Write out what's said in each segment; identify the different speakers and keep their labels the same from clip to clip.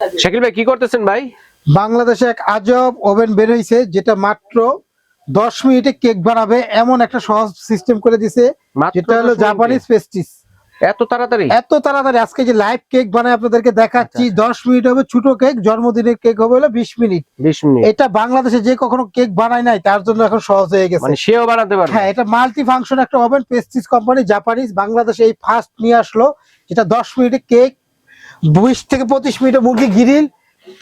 Speaker 1: শাকিল ভাই কি করতেছেন ভাই?
Speaker 2: বাংলাদেশে এক আজব ওভেন বের হয়েছে যেটা মাত্র দশ মিনিটে কেক বানাবে এমন একটা সহজ সিস্টেম করে দিছে যেটা হলো জাপানিজ পেস্টিস
Speaker 1: এত তাড়াতাড়ি?
Speaker 2: এত তাড়াতাড়ি আজকে যে লাইভ কেক বানায় আপনাদেরকে দেখাচ্ছি
Speaker 1: আচ্ছা।
Speaker 2: দশ মিনিট হবে ছোট কেক জন্মদিনের কেক হবে হলো বিশ মিনিট।
Speaker 1: বিশ মিনিট।
Speaker 2: এটা বাংলাদেশে যে কখনো কেক বানায় নাই তার জন্য এখন সহজ হয়ে গেছে।
Speaker 1: মানে সেও বানাতে পারবে।
Speaker 2: হ্যাঁ এটা মাল্টি ফাংশন একটা ওভেন পেস্টিস কোম্পানি জাপানিজ বাংলাদেশে এই ফার্স্ট নিয়ে আসলো যেটা দশ মিনিটে কেক বিশ থেকে পঁচিশ মিনিটে মুরগি গিরিল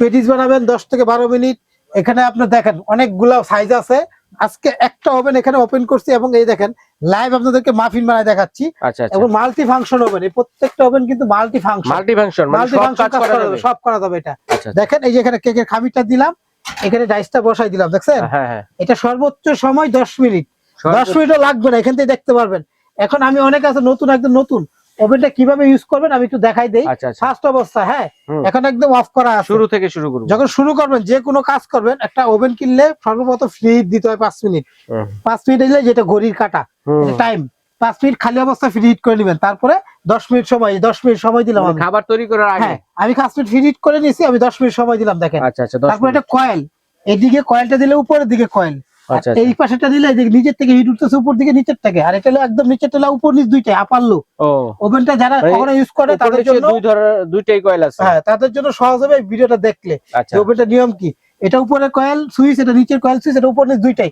Speaker 2: পেটিস বানাবেন দশ থেকে বারো মিনিট। এখানে আপনার দেখেন অনেকগুলো সাইজ আছে। আজকে একটা ওভেন এখানে ওপেন করছি এবং এই দেখেন লাইভ আপনাদেরকে মাফিন বানায় দেখাচ্ছি।
Speaker 1: আচ্ছা আচ্ছা।
Speaker 2: এবং মাল্টি ফাংশন ওভেন এই প্রত্যেকটা ওভেন কিন্তু multi function
Speaker 1: multi function
Speaker 2: multi
Speaker 1: সব
Speaker 2: ফাংশন
Speaker 1: করা যাবে।
Speaker 2: সব করা যাবে এটা।
Speaker 1: আচ্ছা
Speaker 2: দেখেন এই যে এখানে কেকের খামিরটা দিলাম এখানে ডাইসটা বসাই দিলাম দেখছেন?
Speaker 1: হ্যাঁ হ্যাঁ।
Speaker 2: এটা সর্বোচ্চ সময় দশ মিনিট। দশ মিনিটও লাগবে না এখান থেকে দেখতে পারবেন। এখন আমি অনেক আছে নতুন একদম নতুন। ওভেনটা কীভাবে ইউজ করবেন আমি একটু দেখাই দেই।
Speaker 1: আচ্ছা আচ্ছা।
Speaker 2: ফার্স্ট অবস্থা হ্যাঁ? এখন একদম অফ করা আছে।
Speaker 1: শুরু থেকে শুরু করব।
Speaker 2: যখন শুরু করবেন যে কোনো কাজ করবেন একটা ওভেন কিনলে সর্বপ্রথম ফ্রি দিতে হয় পাঁচ মিনিট
Speaker 1: হুম,
Speaker 2: পাঁচ মিনিট দিলে যেটা ঘড়ির কাটা। টাইম পাঁচ মিনিট খালি অবস্থা ফ্রি হিট করে নেবেন। তারপরে দশ মিনিট সময় দশ মিনিট সময় দিলাম
Speaker 1: মানে
Speaker 2: আমি।
Speaker 1: খাবার তৈরি করার আগে?
Speaker 2: হ্যাঁ আমি পাঁচ মিনিট ফ্রি হিট করে নিয়েছি আমি দশ মিনিট সময় দিলাম দেখেন।
Speaker 1: আচ্ছা আচ্ছা
Speaker 2: তারপর। এটা কয়েল এদিকে কয়েলটা দিলে উপরের দিকে কয়েল
Speaker 1: আচ্ছা
Speaker 2: এই পাশেটা দিলে নিচের থেকে হিট উঠতেছে উপর দিকে নিচের থেকে আর এটা একদম নিচের টেলা উপর নিচ দুইটাই আপার লো ওভেনটা যারা কখনো ইউজ করে তাদের জন্য
Speaker 1: দুই ধরনের দুইটাই কয়েল আছে।
Speaker 2: হ্যাঁ তাদের জন্য সহজ হবে ভিডিওটা দেখলে।
Speaker 1: আচ্ছা।
Speaker 2: ওভেনটা নিয়ম কি? এটা উপরে কয়েল সুইচ এটা নিচের কয়েল সুইচ এটা উপর নিচ দুইটাই।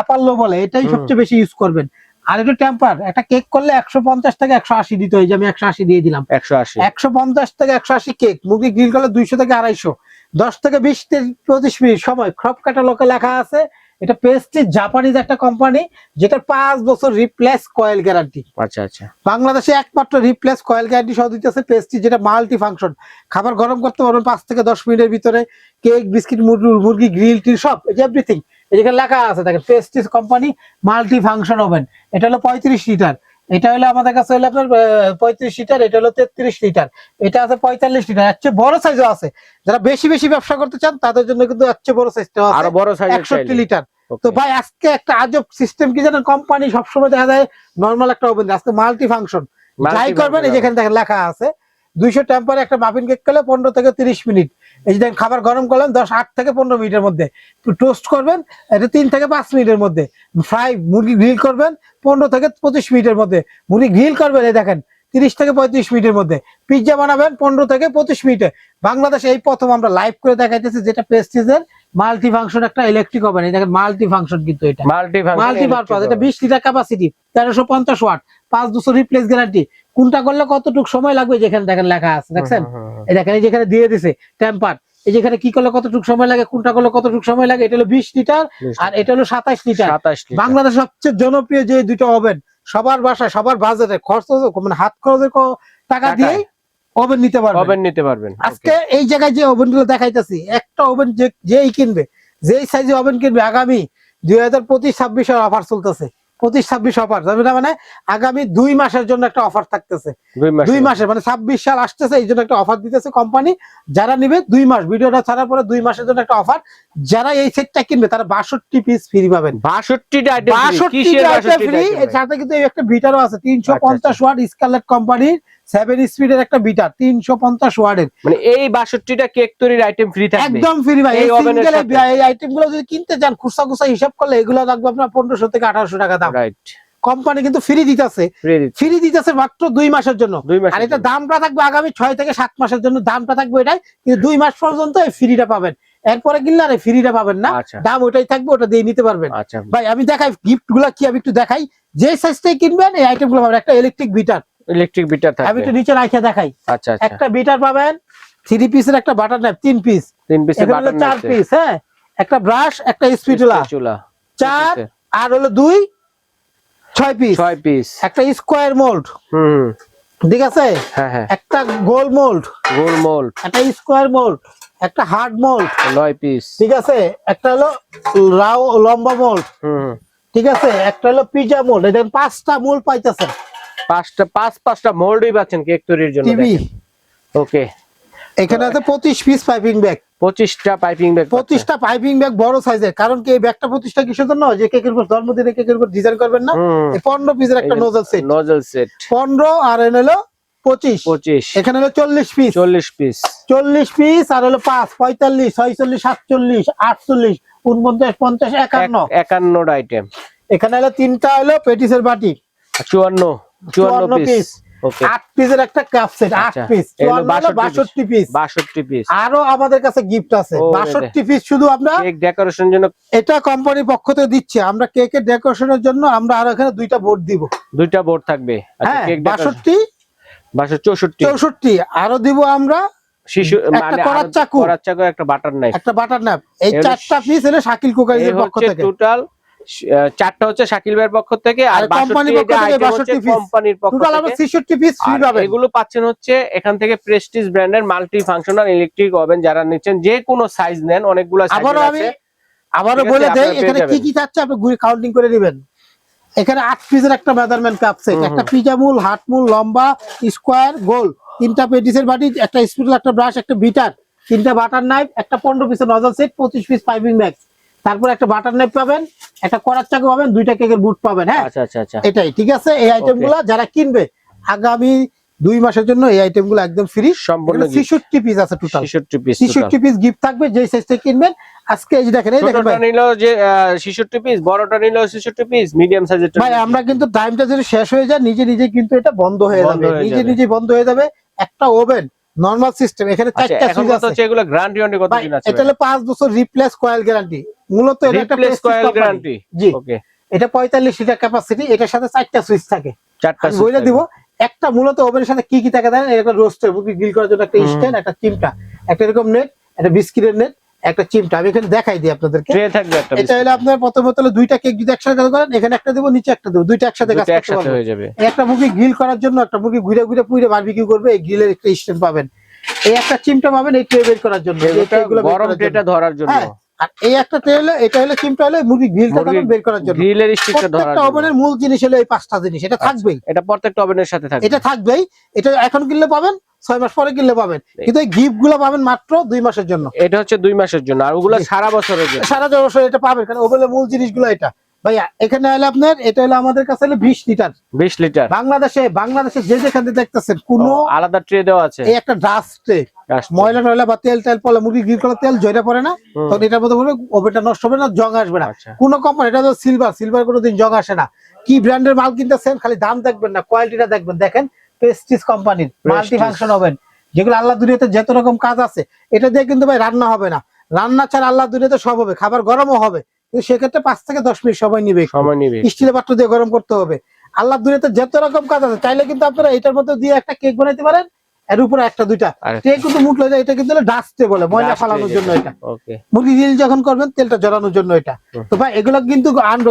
Speaker 2: আপার লো বলে এটাই সবচেয়ে বেশি ইউজ করবেন। আর এটা টেম্পার একটা কেক করলে একশো পঞ্চাশ থেকে একশো আশি দিতে হয়। যে আমি একশো আশি দিয়ে দিলাম।
Speaker 1: একশো আশি।
Speaker 2: একশো পঞ্চাশ থেকে একশো আশি কেক মুরগি গ্রিল করলে দুইশো থেকে আড়াইশো। দশ থেকে বিশ পঁচিশ মিনিট সময়। ক্রপ কাটা লোকে লেখা আছে এটা পেস্টিজ জাপানিজ একটা কোম্পানি যেটা পাঁচ বছর রিপ্লেস কয়েল গ্যারান্টি
Speaker 1: আচ্ছা আচ্ছা।
Speaker 2: বাংলাদেশে একমাত্র রিপ্লেস কয়েল গ্যারান্টি সহ দিতেছে পেস্টি যেটা মাল্টি ফাংশন খাবার গরম করতে পারবেন পাঁচ থেকে দশ মিনিটের ভিতরে কেক বিস্কিট মুরগি গ্রিল টিল সব এভরিথিং এখানে লেখা আছে দেখেন Prestige company multi function oven এটা হলো পঁয়ত্রিশ লিটার এটা হলো আমাদের কাছে হলো আপনার পঁয়ত্রিশ লিটার এটা হলো তেত্রিশ লিটার। এটা আছে পঁয়তাল্লিশ লিটার এর চেয়ে বড় সাইজও আছে। যারা বেশি বেশি ব্যবসা করতে চান তাদের জন্য কিন্তু এর চেয়ে বড় সাইজটা আরও
Speaker 1: বড় সাইজের
Speaker 2: একষট্টি লিটার। তো ভাই আজকে একটা আজব সিস্টেম কি জানেন? কোম্পানি সবসময় দেখা যায় নর্মাল একটা ওভেন আজকে মাল্টি ফাংশন যাই করবেন এই যেখানে দেখেন লেখা আছে দুইশো টেম্পারে একটা মাফিন কেক করলে পনেরো থেকে তিরিশ মিনিট। এই যে খাবার গরম করলেন দশ আট থেকে পনেরো মিনিটের মধ্যে। টোস্ট করবেন এটা তিন থেকে পাঁচ মিনিটের মধ্যে। ফ্রাই মুরগি গ্রিল করবেন পনেরো থেকে পঁচিশ মিনিটের মধ্যে। মুরগি গ্রিল করবেন এই দেখেন তিরিশ থেকে পঁয়ত্রিশ মিনিটের মধ্যে। পিৎজা বানাবেন পনেরো থেকে পঁচিশ মিনিটে। বাংলাদেশে এই প্রথম আমরা লাইভ করে দেখাইতেছি যেটা প্রেস্টিজের মাল্টি ফাংশন একটা ইলেকট্রিক ওভেন এই দেখেন মাল্টি ফাংশন কিন্তু এটা।
Speaker 1: মাল্টি
Speaker 2: মাল্টি পারপাস এটা বিশ লিটার ক্যাপাসিটি তেরোশো পঞ্চাশ ওয়াট পাঁচ দুশো রিপ্লেস গ্যারান্টি কোনটা করলে কতটুকু সময় লাগবে? যেখানে দেখেন লেখা আছে দেখছেন? এই দেখেন এই যেখানে দিয়ে দিছে টেম্পার এই যেখানে কি করলে কতটুকু সময় লাগে কোনটা করলে কতটুকু সময় লাগে এটা হলো বিশ লিটার আর এটা হলো সাতাশ লিটার। বাংলাদেশ সবচেয়ে জনপ্রিয় যে দুটো ওভেন সবার বাসায় সবার বাজেটে খরচ মানে হাত খরচের টাকা। দিয়ে ওভেন নিতে পারবে
Speaker 1: ওভেন নিতে পারবেন
Speaker 2: আজকে এই জায়গায় যে ওভেনগুলো দেখাইতেছি একটা ওভেন যেই কিনবে যেই সাইজে ওভেন কিনবে আগামী দুই হাজার পঁচিশ ছাব্বিশের অফার চলতেছে। পঁচিশ ছাব্বিশ অফার মানে আগামী দুই মাসের জন্য একটা অফার থাকতেছে।
Speaker 1: দুই
Speaker 2: মাসের মানে ছাব্বিশ সাল আসতেছে এই জন্য একটা অফার দিতেছে কোম্পানি যারা নিবে দুই মাস ভিডিওটা ছাড়ার পরে দুই মাসের জন্য একটা অফার যারা এই সেটটা কিনবে তারা বাষট্টি পিস ফ্রি পাবেন।
Speaker 1: বাষট্টিটা
Speaker 2: বাষট্টি ফ্রি এর সাথে কিন্তু একটা ভিটারও আছে তিনশো পঞ্চাশ ওয়াট স্কারলেট কোম্পানির সেভেন স্পিডের একটা বিটার তিনশো পঞ্চাশ ওয়ার্ডের
Speaker 1: মানে এই বাষট্টিটা কেক তৈরির আইটেম ফ্রি থাকবে?
Speaker 2: একদম ফ্রি ভাই
Speaker 1: এই
Speaker 2: সিঙ্গেল আইটেমগুলো যদি কিনতে চান খুচরা খুচরা হিসাব করলে এগুলো লাগবে আপনার পনেরোশো থেকে আঠারোশো টাকা দাম।
Speaker 1: রাইট
Speaker 2: কোম্পানি কিন্তু ফ্রি দিতেছে।
Speaker 1: ফ্রি
Speaker 2: দিতেছে মাত্র দুই মাসের জন্য। আর এটা দামটা থাকবে আগামী ছয় থেকে সাত মাসের জন্য। দামটা থাকবে এটাই কিন্তু দুই মাস পর্যন্ত এই ফ্রিটা পাবেন। এরপরে কিনলে আর ফ্রিটা পাবেন না।
Speaker 1: আচ্ছা।
Speaker 2: দাম ওটাই থাকবে ওটা দিয়ে নিতে পারবেন।
Speaker 1: আচ্ছা।
Speaker 2: ভাই আমি দেখাই গিফটগুলা কি আমি একটু দেখাই। যে সাইজটাই কিনবেন এই আইটেমগুলো পাবেন। একটা ইলেকট্রিক বিটার
Speaker 1: ইলেকট্রিক বিটার
Speaker 2: আমি
Speaker 1: থাকবে।
Speaker 2: একটু নিচে রাখে দেখাই।
Speaker 1: আচ্ছা আচ্ছা।
Speaker 2: একটা বিটার পাবেন থ্রি পিসের একটা বাটার ন্যাপ তিন পিস
Speaker 1: তিন পিসের
Speaker 2: হলো চার পিস হ্যাঁ? একটা ব্রাশ একটা স্পিটুলা
Speaker 1: চুলা
Speaker 2: চার আর হলো দুই ছয় পিস
Speaker 1: ছয় পিস
Speaker 2: একটা স্কোয়ার মোল্ড
Speaker 1: হুম
Speaker 2: ঠিক আছে?
Speaker 1: হ্যাঁ হ্যাঁ।
Speaker 2: একটা গোল মোল্ড
Speaker 1: গোল মোল্ড
Speaker 2: একটা স্কোয়ার মোল্ড একটা হার্ড মোল্ড
Speaker 1: নয় পিস
Speaker 2: ঠিক আছে? একটা হলো রাও লম্বা মোল্ড
Speaker 1: হুম
Speaker 2: ঠিক আছে? একটা হলো পিজা মোল্ড দেখেন পাঁচটা মোল্ড পাইতেছেন
Speaker 1: পাঁচটা পাঁচ পাঁচটা মোল্ডই পাচ্ছেন কেক তৈরির জন্য ওকে।
Speaker 2: এখানে আছে পঁচিশ পিস পাইপিং ব্যাগ
Speaker 1: পঁচিশটা পাইপিং ব্যাগ
Speaker 2: পঁচিশটা পাইপিং ব্যাগ বড় সাইজের কারণ কি এই ব্যাগটা প্রতিষ্ঠা কিসের জন্য? যে কেকের উপর জন্মদিনে কেকের উপর ডিজাইন করবেন না। এই পনেরো পিসের একটা নোজল সেট
Speaker 1: নজল সেট
Speaker 2: পনেরো আর এন হলো পঁচিশ।
Speaker 1: পঁচিশ।
Speaker 2: এখানে হলো চল্লিশ পিস
Speaker 1: চল্লিশ পিস
Speaker 2: চল্লিশ পিস আর হলো পাঁচ পঁয়তাল্লিশ ছয়চল্লিশ সাতচল্লিশ আটচল্লিশ উনপঞ্চাশ পঞ্চাশ একান্ন।
Speaker 1: একান্নর আইটেম
Speaker 2: এখানে হলো তিনটা হলো পেটিসের বাটি।
Speaker 1: চুয়ান্ন। চুয়ান্ন
Speaker 2: 54
Speaker 1: পিস
Speaker 2: আট পিসের একটা কাপ সেট আট পিস
Speaker 1: 62
Speaker 2: বাষট্টি পিস
Speaker 1: বাষট্টি পিস
Speaker 2: আরও আমাদের কাছে গিফট আছে। বাষট্টি পিস শুধু আমরা
Speaker 1: ডেকোরেশন জন্য
Speaker 2: এটা কোম্পানির পক্ষ থেকে দিচ্ছি। আমরা কেকের ডেকোরেশনের জন্য আমরা আরও এখানে দুইটা বোর্ড দিব।
Speaker 1: দুইটা বোর্ড থাকবে। আচ্ছা
Speaker 2: হ্যাঁ
Speaker 1: কেক
Speaker 2: বাষট্টি
Speaker 1: চৌষট্টি।
Speaker 2: চৌষট্টি। আরও দিব আমরা
Speaker 1: শিশু
Speaker 2: একটা
Speaker 1: মানে বাটার নাইফ
Speaker 2: একটা বাটার ন্যাপ এই চারটা পিস এলে শাকিল কুকারিজের
Speaker 1: এই
Speaker 2: পক্ষ থেকে।
Speaker 1: টোটাল চারটা হচ্ছে শাকিল ভাইয়ের পক্ষ থেকে আর
Speaker 2: কোম্পানির পক্ষ থেকে 62 piece।
Speaker 1: কোম্পানির পক্ষ
Speaker 2: টোটাল আমরা
Speaker 1: থেকে।
Speaker 2: ছেষট্টি পিস ফ্রি পাবেন।
Speaker 1: এগুলো পাচ্ছেন হচ্ছে এখান থেকে প্রেস্টিজ ব্র্যান্ডের মাল্টি ফাংশনাল ইলেকট্রিক ওভেন যারা নিচ্ছেন যে কোনো সাইজ নেন অনেকগুলো সাইজ আছে।
Speaker 2: আবারও বলে দেই এখানে কি কি চাচ্ছে? আপনি ঘুরে কাউন্টিং করে নেবেন। এখানে আট পিসের একটা মেজারমেন্ট কাপ সেট একটা পিজামুল হাটমুল লম্বা স্কোয়ার গোল। তিনটা পেটিসের বাটি একটা স্পিডল একটা ব্রাশ একটা বিটার তিনটা বাটার নাইফ একটা পনেরো পিসের নজল সেট পঁচিশ পিস পাইপিং ব্যাগ তারপর একটা বাটার নাইফ পাবেন। একটা করার চাকু পাবেন দুইটা কেকের বুট পাবেন হ্যাঁ?
Speaker 1: আচ্ছা আচ্ছা আচ্ছা।
Speaker 2: এটাই ঠিক আছে? এই আইটেমগুলা যারা কিনবে আগামী দুই মাসের জন্য এই আইটেমগুলো একদম ফ্রি
Speaker 1: সম্পূর্ণ
Speaker 2: ছিষট্টি পিস আছে টোটাল
Speaker 1: ছেষট্টি পিস
Speaker 2: ছিষট্টি পিস গিফট থাকবে যে সাইজ থেকে কিনবেন। আজকে এই যে দেখেন এই দেখেন
Speaker 1: নিল যে ছেষট্টি পিস বড়টা নিল ছেষট্টি পিস মিডিয়াম সাইজের
Speaker 2: ভাই আমরা কিন্তু টাইমটা যদি শেষ হয়ে যায় নিজে নিজে কিন্তু এটা বন্ধ হয়ে যাবে। নিজে। নিজে বন্ধ হয়ে যাবে। একটা ওভেন নরমাল সিস্টেম এখানে
Speaker 1: আচ্ছা
Speaker 2: চারটা সুইচ আছে।
Speaker 1: আচ্ছা এগুলো গ্যারান্টি ওয়ারেন্টি
Speaker 2: কত
Speaker 1: কতদিন আছে
Speaker 2: এটা হলো 5 বছর রিপ্লেস কয়েল গ্যারান্টি মূলত এটা একটা
Speaker 1: রিপ্লেস কয়েল গ্যারান্টি
Speaker 2: জি।
Speaker 1: ওকে
Speaker 2: এটা পঁয়তাল্লিশ লিটার ক্যাপাসিটি এটার সাথে চারটা সুইচ থাকে।
Speaker 1: চারটা
Speaker 2: সুইচ বলে দিব। একটা মূলত ওভেনের সাথে কি কি থাকে জানেন? একটা রোস্টার বুকি গ্রিল করার জন্য একটা স্ট্যান্ড একটা চিমটা একটা এরকম নেট একটা বিস্কিটের নেট একটা চিমটা আমি এখানে দেখাই দিই আপনাদেরকে।
Speaker 1: ট্রে থাকবে একটা
Speaker 2: এটা হলো আপনার প্রথমত হলো দুইটা কেক যদি একসাথে করেন এখানে একটা দেবো নিচে একটা দেবো দুইটা একসাথে কাজ করতে
Speaker 1: একসাথে হয়ে যাবে।
Speaker 2: একটা মুরগি গ্রিল করার জন্য একটা মুরগি ঘুরে ঘুরে পুইরে বারবিকিউ করবে এই গ্রিলের একটা স্ট্যান্ড পাবেন। এই একটা চিমটা পাবেন এই ট্রে বের করার জন্য
Speaker 1: গরম ট্রেটা ধরার জন্য।
Speaker 2: হ্যাঁ, আর এই একটা ট্রে হলো এটা হলো চিমটা হলো মুরগি গ্রিলটা তখন বের করার জন্য।
Speaker 1: গ্রিলের স্টিকটা ধরার
Speaker 2: প্রত্যেকটা ওভেনের মূল জিনিস হলো এই পাঁচটা জিনিস এটা থাকবেই।
Speaker 1: এটা প্রত্যেকটা ওভেনের সাথে থাকবে।
Speaker 2: এটা থাকবেই। এটা এখন কিনলে পাবেন ছয় মাস পরে কিনলে পাবেন। কিন্তু এই গিফটগুলো পাবেন মাত্র দুই মাসের জন্য।
Speaker 1: এটা হচ্ছে দুই মাসের জন্য আর ওগুলো সারা বছরের জন্য।
Speaker 2: সারা বছর এটা পাবেন কারণ ওভেনের মূল জিনিসগুলো এটা। ভাইয়া এখানে হলো আপনার এটা হলো আমাদের কাছে হলো বিশ লিটার
Speaker 1: বিশ লিটার
Speaker 2: বাংলাদেশে বাংলাদেশে যে যেখানে দেখতেছেন কোনো
Speaker 1: আলাদা ট্রে দেওয়া আছে।
Speaker 2: এই একটা ডাস্টে। ময়লা টয়লা বা তেল তেল পড়লে মুরগি গ্রিল করা তেল জয়টা পড়ে না। তখন এটার মধ্যে বলবে ওভেনটা নষ্ট হবে না জং আসবে না।
Speaker 1: আচ্ছা।
Speaker 2: কোনো কোম্পানি এটা তো সিলভার সিলভার কোনোদিন জং আসে না। কি ব্র্যান্ডের মাল কিনতেছেন খালি দাম দেখবেন না কোয়ালিটিটা দেখবেন। দেখেন প্রেস্টিজ কোম্পানির মাল্টি ফাংশন ওভেন যেগুলো আল্লাহ দুনিয়াতে যত রকম কাজ আছে এটা দিয়ে কিন্তু ভাই রান্না হবে না। রান্না ছাড়া আল্লাহ দুনিয়াতে সব হবে খাবার গরমও হবে। কিন্তু সেক্ষেত্রে পাঁচ থেকে দশ মিনিট সময় নিবে
Speaker 1: সময় নিবে
Speaker 2: স্টিলের পাত্র দিয়ে গরম করতে হবে। আল্লাহ দুনিয়াতে যত রকম কাজ আছে চাইলে কিন্তু আপনারা এটার মধ্যে দিয়ে একটা কেক বানাইতে পারেন এর উপরে একটা দুইটা। কেক কিন্তু মুটলে যায় এটা কিন্তু ডাস্টে বলে ময়লা ফালানোর জন্য এটা। মুরগি গ্রিল যখন করবেন তেলটা জড়ানোর জন্য এটা। তো ভাই এগুলো কিন্তু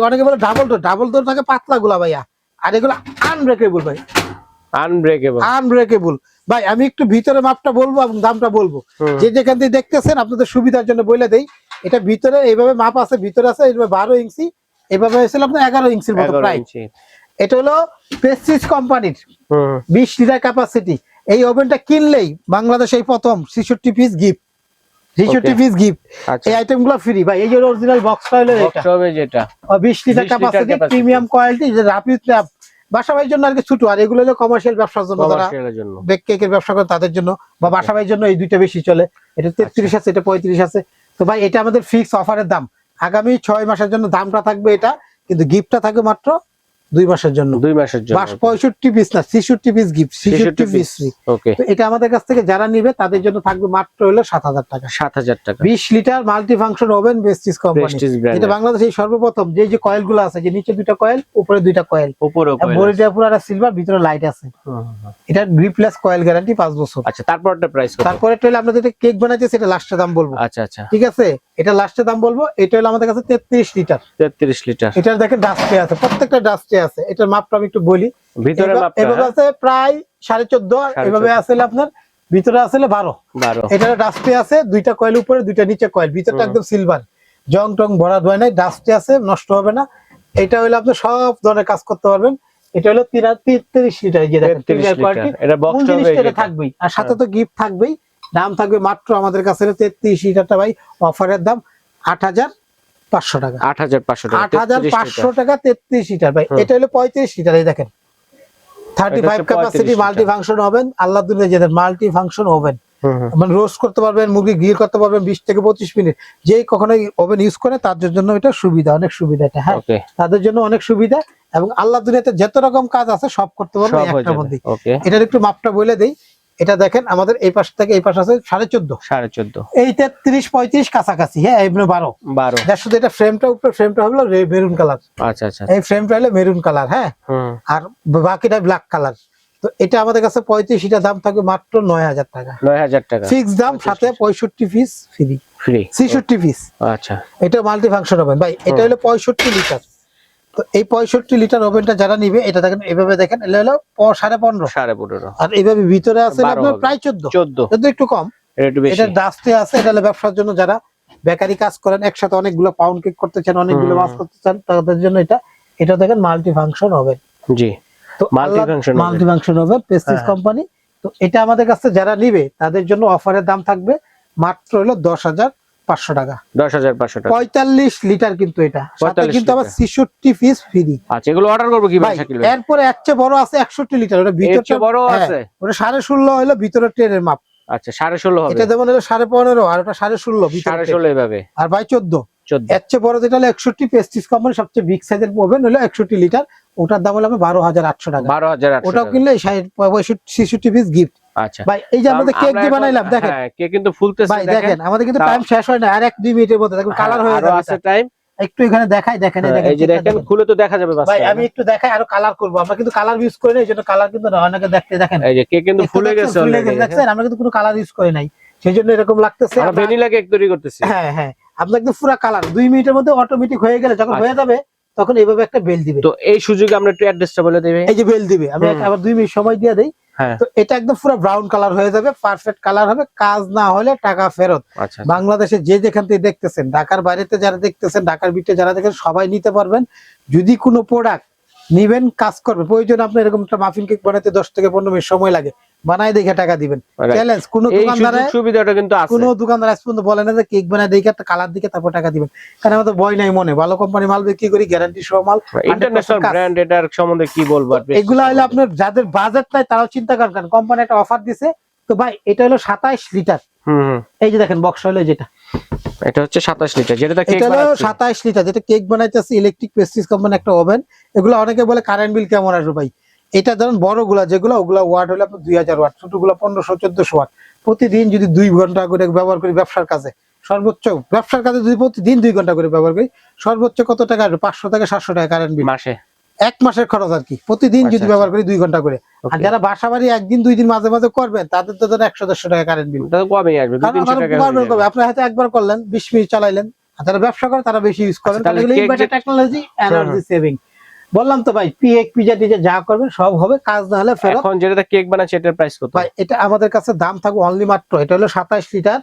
Speaker 2: অনেকে বলে ডাবল ডোর ডাবল ডোর থাকে পাতলা গুলা ভাইয়া। আর এগুলো আনব্রেকেবল ভাই।
Speaker 1: আনব্রেকেবল
Speaker 2: আনব্রেকেবল ভাই আমি একটু ভিতরে মাপটা বলব এবং দামটা বলব। যে যেখান থেকে দেখতেছেন আপনাদের সুবিধার জন্য বলে দেই। এটা ভিতরে এইভাবে মাপ আছে ভিতরে আছে এইভাবে বারো ইঞ্চি। এভাবে হয়েছিল আপনার এগারো ইঞ্চির মতো প্রায় এটা হলো প্রেস্টিজ কোম্পানির বিশ লিটার ক্যাপাসিটি এই ওভেনটা কিনলেই বাংলাদেশে এই প্রথম ছেষট্টি পিস গিফট ছেষট্টি পিস গিফট এই আইটেমগুলো ফ্রি ভাই এই যে অরিজিনাল এটা।
Speaker 1: বক্স যেটা।
Speaker 2: বিশ
Speaker 1: 20
Speaker 2: litre
Speaker 1: litre
Speaker 2: capacity premium quality rapid lab বাসা ভাইয়ের জন্য আর কি ছোট আর এগুলো হলো কমার্শিয়াল ব্যবসার জন্য যারা বেক কেকের ব্যবসা করে তাদের জন্য বা বাসা ভাইয়ের জন্য এই দুইটা বেশি চলে। এটা তেত্রিশ আছে এটা পঁয়ত্রিশ আছে। তো ভাই এটা আমাদের ফিক্স অফারের দাম। আগামী ছয় মাসের জন্য দামটা থাকবে এটা কিন্তু গিফটটা থাকবে মাত্র দুই মাসের জন্য।
Speaker 1: দুই মাসের জন্য
Speaker 2: বাস পঁয়ষট্টি পিস না ছেষট্টি পিস গিফট ছেষট্টি
Speaker 1: 66
Speaker 2: পিস
Speaker 1: ওকে
Speaker 2: এটা আমাদের কাছ থেকে যারা নিবে তাদের জন্য থাকবে মাত্র হলো সাত হাজার টাকা।
Speaker 1: সাত হাজার টাকা।
Speaker 2: বিশ litre multi function oven Prestige company এটা বাংলাদেশে সর্বপ্রথম যে যে কয়েলগুলো আছে যে নিচে দুইটা কয়েল উপরে দুইটা কয়েল
Speaker 1: উপরে
Speaker 2: বডিটা পুরো সিলভার ভিতরে লাইট আছে। এটা গ্রিপলেস কয়েল গ্যারান্টি পাঁচ বছর।
Speaker 1: আচ্ছা তারপর একটা প্রাইস
Speaker 2: তারপরে এটা হলো আমরা যেটা কেক বানাইছি সেটা লাস্টে দাম বলব।
Speaker 1: আচ্ছা আচ্ছা।
Speaker 2: ঠিক আছে? এটা লাস্টে দাম বলব এটা হলো আমাদের কাছে তেত্রিশ লিটার
Speaker 1: তেত্রিশ লিটার
Speaker 2: এটার দেখেন ডাস্টে আছে প্রত্যেকটা ডাস্টে আছে এটার মাপটা আমি একটু বলি।
Speaker 1: ভিতরে
Speaker 2: এভাবে আছে প্রায় সাড়ে চোদ্দ এভাবে। আসলে আপনার ভিতরে আসলে বারো।
Speaker 1: বারো।
Speaker 2: এটা ডাস্টে আছে দুইটা কয়েল উপরে দুইটা নিচে কয়েল ভিতরটা একদম সিলভার জং টং ভরা ধোয় নাই ডাস্টে আছে নষ্ট হবে না। এটা হলো আপনি সব ধরনের কাজ করতে পারবেন। এটা হলো তিরা- তিরিশ লিটার যে দেখেন
Speaker 1: তেত্রিশ লিটার।
Speaker 2: থাকবেই। আর সাথে তো গিফট থাকবেই। দাম থাকবে মাত্র আমাদের কাছে তেত্রিশ লিটারটা ভাই অফারের দাম আট হাজার পাঁচশো টাকা।
Speaker 1: আট হাজার পাঁচশো টাকা
Speaker 2: আট হাজার পাঁচশো টাকা তেত্রিশ লিটার ভাই। এটা হলো পঁয়ত্রিশ লিটার এই দেখেন। Thirty five capacity multi function আল্লাহ দুনিয়া যেটা মাল্টি ফাংশন। মানে রোস্ট করতে পারবেন মুরগি গ্রিল করতে পারবেন বিশ থেকে পঁচিশ মিনিট। যে কখনো ওভেন ইউজ করে তাদের জন্য এটা সুবিধা অনেক সুবিধা এটা হ্যাঁ? তাদের জন্য অনেক সুবিধা এবং আল্লাহ দুনিয়াতে যত রকম কাজ আছে সব করতে পারবে
Speaker 1: সব
Speaker 2: একটার মধ্যে এটার একটু মাপটা বলে দেই। এটা দেখেন আমাদের এই পাশ থেকে এই পাশ আছে সাড়ে চোদ্দ।
Speaker 1: সাড়ে চোদ্দ।
Speaker 2: এইটা তিরিশ পঁয়ত্রিশ কাছাকাছি হ্যাঁ এমনি বারো।
Speaker 1: বারো।
Speaker 2: যার শুধু এটা ফ্রেমটা উপরে ফ্রেমটা হলো মেরুন কালার
Speaker 1: আচ্ছা আচ্ছা।
Speaker 2: এই ফ্রেমটা হলো মেরুন কালার হ্যাঁ? আর বাকিটা ব্ল্যাক কালার তো এটা আমাদের কাছে পঁয়ত্রিশ এটা দাম থাকবে মাত্র নয় হাজার টাকা।
Speaker 1: নয় হাজার টাকা।
Speaker 2: ফিক্স দাম সাথে পঁয়ষট্টি পিস ফ্রি
Speaker 1: ফ্রি
Speaker 2: ছেষট্টি পিস
Speaker 1: আচ্ছা।
Speaker 2: এটা মাল্টি ফাংশন ওভেন ভাই এটা। হলো পঁয়ষট্টি লিটার তো এই পঁয়ষট্টি লিটার ওভেনটা যারা নিবে এটা দেখেন এভাবে দেখেন এটা হলো সাড়ে পনেরো।
Speaker 1: সাড়ে পনেরো।
Speaker 2: আর এইভাবে ভিতরে আছে আপনার প্রায় চোদ্দ।
Speaker 1: চোদ্দ।
Speaker 2: চোদ্দ একটু কম।
Speaker 1: এটা
Speaker 2: ডাস্টে আছে এটা হলো ব্যবসার জন্য যারা বেকারি কাজ করেন একসাথে অনেকগুলো পাউন্ড কেক করতে চান অনেকগুলো মাছ করতে চান তাদের জন্য এটা এটা দেখেন মাল্টি ফাংশন ওভেন
Speaker 1: জি।
Speaker 2: তো
Speaker 1: Multi-function oven।
Speaker 2: Multi function oven Prestige. Company তো এটা আমাদের কাছে যারা নিবে তাদের জন্য অফারের দাম থাকবে মাত্র হলো দশ হাজার পাঁচশো টাকা।
Speaker 1: দশ হাজার পাঁচশো টাকা।
Speaker 2: পঁয়তাল্লিশ লিটার কিন্তু এটা। কিন্তু আবার। ছেষট্টি পিস ফ্রি
Speaker 1: আচ্ছা এগুলো অর্ডার করব কি
Speaker 2: এরপরে চেয়ে বড় আছে একষট্টি লিটার। ওটা
Speaker 1: বড়
Speaker 2: হ্যাঁ,
Speaker 1: আছে?
Speaker 2: ওটা সাড়ে ষোলো হলো ভিতরের ট্রেনের মাপ।
Speaker 1: আচ্ছা সাড়ে ষোলো
Speaker 2: এটা যেমন হলো সাড়ে পনেরো আর ওটা সাড়ে ষোলো
Speaker 1: সাড়ে ষোলো এভাবে।
Speaker 2: আর ভাই চোদ্দ। এর চেয়ে বড় যেটা হলো একষট্টি পেস্টিস কোম্পানি সবচেয়ে বিগ সাইজের হলো একষট্টি লিটার। ওটার দাম হলো বারো হাজার আটশো টাকা।
Speaker 1: বারো হাজার
Speaker 2: ওটাও কিনলে পঁয়ষট্টি ছেষট্টি পিস গিফট
Speaker 1: আচ্ছা।
Speaker 2: ভাই এই যে আমাদের কেক যে বানাইলাম দেখেন।
Speaker 1: হ্যাঁ কিন্তু ফুলতেছে
Speaker 2: ভাই দেখেন। আমাদের কিন্তু টাইম শেষ হয় না আর এক দুই মিনিটের মধ্যে দেখুন কালার হয়ে যাবে
Speaker 1: আছে টাইম
Speaker 2: একটু এখানে দেখাই দেখেন এই
Speaker 1: এই যে দেখেন
Speaker 2: দেখেন।
Speaker 1: খুলে তো দেখা যাবে
Speaker 2: ভাই আমি একটু দেখাই আরও কালার করব। আমরা কিন্তু কালার ইউজ করি না এই কালার কিন্তু না অনেকে দেখতে দেখেন।
Speaker 1: এই যে কেক কিন্তু ফুলে গেছে
Speaker 2: আমরা কিন্তু কোনো কালার ইউজ করি নাই। সেই জন্য এরকম লাগতেছে
Speaker 1: আমরা
Speaker 2: আমরা-
Speaker 1: ভ্যানিলা কেক তৈরি করতেছি।
Speaker 2: হ্যাঁ হ্যাঁ। আপনার একদম পুরো কালার দুই মিনিটের মধ্যে অটোমেটিক হয়ে গেলে যখন
Speaker 1: আচ্ছা।
Speaker 2: হয়ে যাবে তখন এইভাবে একটা বেল দিবে।
Speaker 1: তো এই সুযোগে আমরা একটু অ্যাড্রেসটা বলে দেবে
Speaker 2: এই যে বেল দিবে। আমি আবার দুই মিনিট সময় দিয়ে দেই।
Speaker 1: হ্যাঁ
Speaker 2: তো এটা একদম পুরো ব্রাউন কালার হয়ে যাবে পারফেক্ট কালার হবে কাজ না হলে টাকা ফেরত।
Speaker 1: আচ্ছা
Speaker 2: বাংলাদেশে যে যেখান থেকে দেখতেছেন ঢাকার বাইরেতে যারা দেখতেছেন ঢাকার ভিতরে যারা দেখেন সবাই নিতে পারবেন। যদি কোনো প্রোডাক্ট নিবেন কাজ করবে। প্রয়োজন আপনার এরকম একটা মাফিন কেক বানাতে দশ থেকে পনেরো মিনিট সময় লাগে। বানাই দেখে টাকা দিবেন. চ্যালেঞ্জ কোনো দোকানদারে
Speaker 1: সুবিধাটা কিন্তু আছে।
Speaker 2: কোনো দোকানদার আজ পর্যন্ত বলে না যে কেক বানাই দেখে একটা কালার দিকে তারপর টাকা দিবেন। কারণ আমাদের ভয় নাই মনে। ভালো কোম্পানি মাল বিক্রি করি গ্যারান্টি সহ মাল।
Speaker 1: ইন্টারন্যাশনাল ব্র্যান্ড এটার সম্বন্ধে কি বলব
Speaker 2: এগুলা হলো আপনার যাদের বাজেট নাই তারাও চিন্তা করেন কারণ কোম্পানি একটা অফার দিছে। তো ভাই এটা হলো সাতাইশ লিটার
Speaker 1: হুম
Speaker 2: এই যে দেখেন বক্স হলো যেটা।
Speaker 1: এটা হচ্ছে সাতাশ লিটার যেটা কেক
Speaker 2: এটা হলো সাতাইশ লিটার যেটা কেক বানাইতেছে ইলেকট্রিক পেস্ট্রিজ কোম্পানি একটা ওভেন এগুলো অনেকে বলে কারেন্ট বিল কেমন আসবে ভাই? এটা ধরুন বড়গুলা যেগুলো ওগুলা ওয়াট হলো আপনার দুই হাজার ওয়াট ছোটগুলা পনেরোশো চোদ্দশো ওয়াট প্রতিদিন যদি দুই ঘণ্টা করে ব্যবহার করি ব্যবসার কাজে সর্বোচ্চ ব্যবসার কাজে যদি প্রতিদিন দুই ঘণ্টা করে ব্যবহার করি সর্বোচ্চ কত টাকা পাঁচশো থেকে সাতশো টাকা কারেন্ট বিল
Speaker 1: মাসে।
Speaker 2: এক মাসের খরচ আর কি প্রতিদিন যদি
Speaker 1: আচ্ছা,
Speaker 2: ব্যবহার করি দুই ঘণ্টা করে। আর যারা বাসা বাড়ি একদিন দুই দিন মাঝে মাঝে করবেন তাদের তো ধরেন একশো দেড়শো টাকা কারেন্ট বিল আপনারা
Speaker 1: হয়ে
Speaker 2: হাতে একবার করলেন বিশ মিনিট চালাইলেন আর যারা ব্যবসা করে তারা বেশি ইউজ করেন
Speaker 1: আচ্ছা, যে-
Speaker 2: টেকনোলজি এনার্জি সেভিং বললাম তো ভাই পিএক পিজা টিজা যা করবেন সব হবে কাজ না হলে ফেরত।
Speaker 1: এখন যেটা কেক বানাচ্ছে এটার প্রাইস কত?
Speaker 2: ভাই এটা আমাদের কাছে দাম থাকবে অনলি মাত্র এটা হলো সাতাইশ লিটার।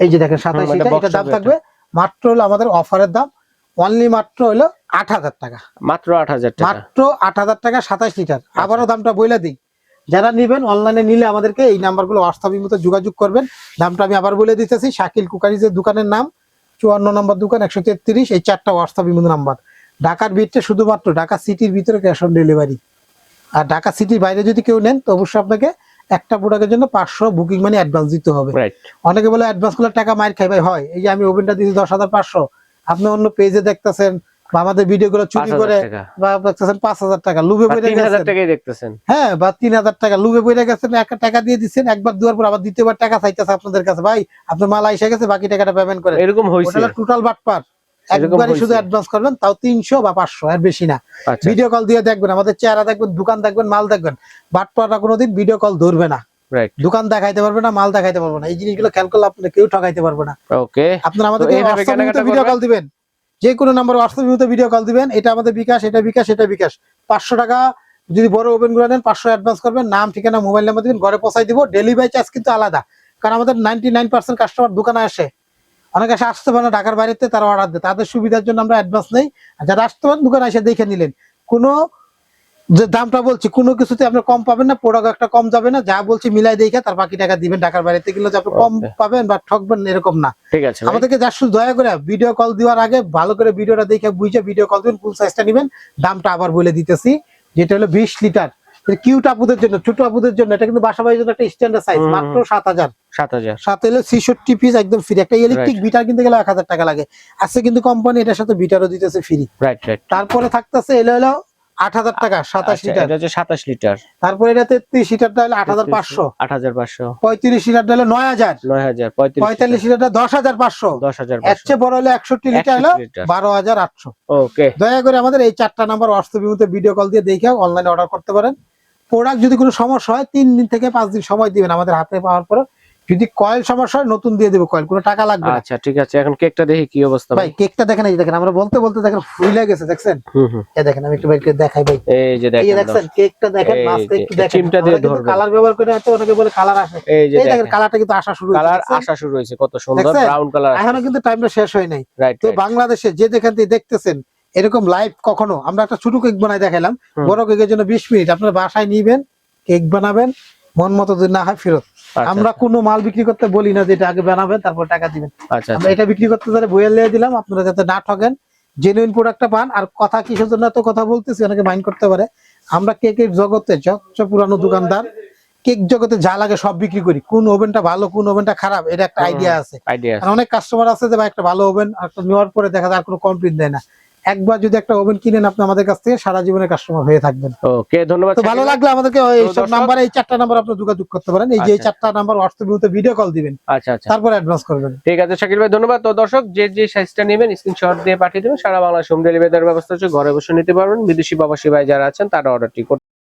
Speaker 2: এই যে দেখেন সাতাইশ
Speaker 1: হুম, এটা
Speaker 2: লিটার এটা দাম থাকবে মাত্র হলো আমাদের অফারের দাম অনলি মাত্র হলো আট হাজার টাকা।
Speaker 1: মাত্র আট হাজার টাকা।
Speaker 2: মাত্র আট হাজার টাকা সাতাইশ লিটার। আবারও দামটা বইলা দিই। যারা নিবেন অনলাইনে নিলে আমাদেরকে এই নাম্বারগুলো হোয়াটসঅ্যাপের মতো যোগাযোগ করবেন। দামটা আমি আবার বলে দিতেছি শাকিল কুকারিজের দোকানের নাম চুয়ান্ন নম্বর দোকান একশো তেত্রিশ এই চারটা হোয়াটসঅ্যাপ ইমো নাম্বার। ঢাকার ভিতরে শুধুমাত্র ঢাকা সিটির ভিতরে ক্যাশ অন ডেলিভারি আর ঢাকা সিটির বাইরে যদি কেউ নেন তো অবশ্যই আপনাকে একটা প্রোডাক্টের জন্য পাঁচশো বুকিং মানে অ্যাডভান্স দিতে হবে। অনেকে বলে অ্যাডভান্স করলে টাকা মাইর খাই ভাই। হয়। এই যে আমি ওভেনটা দিয়েছি দশ হাজার পাঁচশো। আপনি অন্য পেজে দেখতেছেন বা আমাদের ভিডিও গুলো
Speaker 1: পাঁচ
Speaker 2: চুরি করে বা দেখতেছেন পাঁচ হাজার টাকা লুবে
Speaker 1: বা
Speaker 2: পড়ে
Speaker 1: তিন হাজার
Speaker 2: গেছেন।
Speaker 1: দেখতেছেন।
Speaker 2: হ্যাঁ বা তিন হাজার টাকা লুবে পড়ে গেছেন একটা টাকা দিয়ে দিচ্ছেন একবার দুয়ার পর আবার দ্বিতীয়বার টাকা চাইতেছে আপনাদের কাছে। ভাই আপনার মাল এসে গেছে বাকি টাকাটা পেমেন্ট করে
Speaker 1: এরকম হয়েছে
Speaker 2: টোটাল বাটপার। একবারে শুধু অ্যাডভান্স করবেন তাও তিনশো বা পাঁচশো আর বেশি না।
Speaker 1: আচ্ছা।
Speaker 2: ভিডিও কল দিয়ে দেখবেন আমাদের চেহারা দেখবেন দোকান দেখবেন মাল দেখবেন। বাটপাররা কোনোদিন ভিডিও কল ধরবে না। দোকান দেখাইতে পারবে না মাল দেখাইতে পারবে না। এই জিনিসগুলো খেয়াল করলে আপনার কেউ ঠকাইতে পারবে না।
Speaker 1: ওকে
Speaker 2: আপনারা আমাদেরকে ভিডিও কল দিবেন। যে কোনো নাম্বার হোয়াটসঅ্যাপ ভিডিও কল দিবেন। এটা আমাদের বিকাশ এটা বিকাশ এটা বিকাশ। পাঁচশো টাকা যদি বড় ওভেনগুলো নেন পাঁচশো অ্যাডভান্স করবেন। নাম ঠিকানা মোবাইল নাম্বার দিবেন ঘরে পৌঁছাই দিব। ডেলিভারি চার্জ কিন্তু আলাদা। কারণ আমাদের নাইনটি নাইন পার্সেন্ট কাস্টমার দোকানে আসে। অনেকে আসে আসতে পারে না ঢাকার বাইরেতে তারা অর্ডার দেয়। তাদের সুবিধার জন্য আমরা অ্যাডভান্স নেই। আর যারা আসতে পারেন দোকানে এসে দেখে নিলেন। কোনো যে দামটা বলছি কোনো কিছুতে আপনি কম পাবেন না প্রোডাক্ট একটা কম যাবে না যা বলছি মিলাই দেখে তার বাকি টাকা দিবেন। ঢাকার বাইরেতে গেলে আপনি কম পাবেন বা ঠকবেন এরকম না।
Speaker 1: ঠিক আছে।
Speaker 2: আমাদেরকে যা শুধু দয়া করে ভিডিও কল দেওয়ার আগে ভালো করে ভিডিওটা দেখে বুঝে ভিডিও কল দিবেন ফুল সাইজটা নেবেন। দামটা আবার বলে দিতেছি যেটা হলো বিশ লিটার কিউট আপুদের জন্য ছোট আপুদের জন্য। এটা কিন্তু বাসা বাড়ির জন্য একটা স্ট্যান্ডার্ড সাইজ মাত্র সাত হাজার।
Speaker 1: সাত হাজার।
Speaker 2: সাত হলে ছিষট্টি পিস একদম ফ্রি একটা ইলেকট্রিক বিটার কিনতে গেলে এক হাজার টাকা লাগে। আজকে কিন্তু কোম্পানি এটার সাথে বিটারও দিতেছে ফ্রি
Speaker 1: রাইট রাইট
Speaker 2: তারপরে থাকতেছে এলো হলো আট হাজার টাকা সাতাশ লিটার।
Speaker 1: এটা হচ্ছে সাতাশ লিটার।
Speaker 2: তারপরে এটা তেত্রিশ লিটারটা হলো আট হাজার পাঁচশো।
Speaker 1: আট হাজার পাঁচশো।
Speaker 2: পঁয়ত্রিশ লিটারটা হলো নয় হাজার।
Speaker 1: নয় হাজার
Speaker 2: পঁয়তাল্লিশ লিটারটা দশ হাজার পাঁচশো।
Speaker 1: দশ হাজার
Speaker 2: এর চেয়ে বড় হলো একষট্টি লিটার হলো
Speaker 1: 61 লিটার।
Speaker 2: বারো হাজার আটশো।
Speaker 1: ওকে।
Speaker 2: দয়া করে আমাদের এই চারটা নাম্বার ভিডিও কল দিয়ে দেখে অনলাইনে অর্ডার করতে পারেন। প্রোডাক্ট যদি কোনো সমস্যা হয় তিন দিন থেকে পাঁচ দিন সময় দিবেন আমাদের হাতে পাওয়ার পরে। যদি কয়েল সমস্যা হয় নতুন দিয়ে দেবো কয়েল। কোনো টাকা লাগবে
Speaker 1: আচ্ছা ঠিক আছে। এখন কেকটা দেখি কি অবস্থা
Speaker 2: ভাই কেকটা দেখেন এই দেখেন আমরা বলতে বলতে দেখেন ফুলে গেছে দেখছেন? এই দেখেন আমি একটু বাইকে দেখাই ভাই।
Speaker 1: এই যে
Speaker 2: দেখেন এই
Speaker 1: দেখেন
Speaker 2: কেকটা দেখেন মাছটা একটু দেখেন।
Speaker 1: চিমটা দিয়ে ধরবেন।
Speaker 2: কালার ব্যবহার করে হয়তো অনেকে বলে কালার আসে।
Speaker 1: এই যে
Speaker 2: দেখেন
Speaker 1: দেখেন।
Speaker 2: কালারটা কিন্তু আসা শুরু হয়েছে,
Speaker 1: কালার আসা শুরু হয়েছে কত সুন্দর ব্রাউন কালার
Speaker 2: এখনও কিন্তু টাইমটা শেষ হয় নাই।
Speaker 1: রাইট
Speaker 2: তো বাংলাদেশে যে যেখান থেকে দেখতেছেন এরকম লাইভ কখনো আমরা একটা ছোট কেক বানাই দেখালাম বড় কেকের জন্য বিশ মিনিট। আপনার বাসায় নিবেন কেক বানাবেন মন মতো যদি না হয় ফেরত আমরা কোনো মাল বিক্রি করতে বলি না যে এটা আগে বানাবেন তারপর টাকা দিবেন।
Speaker 1: আচ্ছা
Speaker 2: আমরা এটা বিক্রি করতে ধরে বইয়ের লিয়ে দিলাম আপনারা যাতে না ঠকেন জেনুইন প্রোডাক্টটা পান। আর কথা কিসের জন্য এত কথা বলতেছি অনেকে মাইন্ড করতে পারে। আমরা কেকের জগতে সবচেয়ে পুরানো দোকানদার কেক জগতে যা লাগে সব বিক্রি করি। কোন ওভেনটা ভালো কোন ওভেনটা খারাপ এটা একটা আইডিয়া আছে। অনেক কাস্টমার আছে যে ভাই একটা ভালো ওভেন একটা নেওয়ার পরে দেখা যায় আর কোনো কমপ্লেন দেয় না। একবার যদি একটা ওভেন কিনেন আপনি আমাদের কাছ থেকে সারা জীবনের কাস্টমার হয়ে থাকবেন।
Speaker 1: ওকে ধন্যবাদ
Speaker 2: তো ভালো লাগল আমাদেরকে এই সব
Speaker 1: দর্শক-
Speaker 2: নাম্বারে এই চারটা নাম্বার আপনি যোগাযোগ করতে পারেন। এই যে এই
Speaker 1: আচ্ছা।
Speaker 2: চারটা নাম্বার হোয়াটসঅ্যাপে ভিডিও কল দিবেন
Speaker 1: আচ্ছা আচ্ছা।
Speaker 2: তারপর অ্যাডভান্স করবেন।
Speaker 1: ঠিক আছে শাকিল ভাই ধন্যবাদ। তো দর্শক যে যে সাইজটা নেবেন স্ক্রিনশট দিয়ে পাঠিয়ে দেবেন। সারা বাংলা হোম ডেলিভারি ব্যবস্থা আছে ঘরে বসে নিতে পারবেন। বিদেশি প্রবাসী ভাই যারা আছেন তারা অর্ডারটি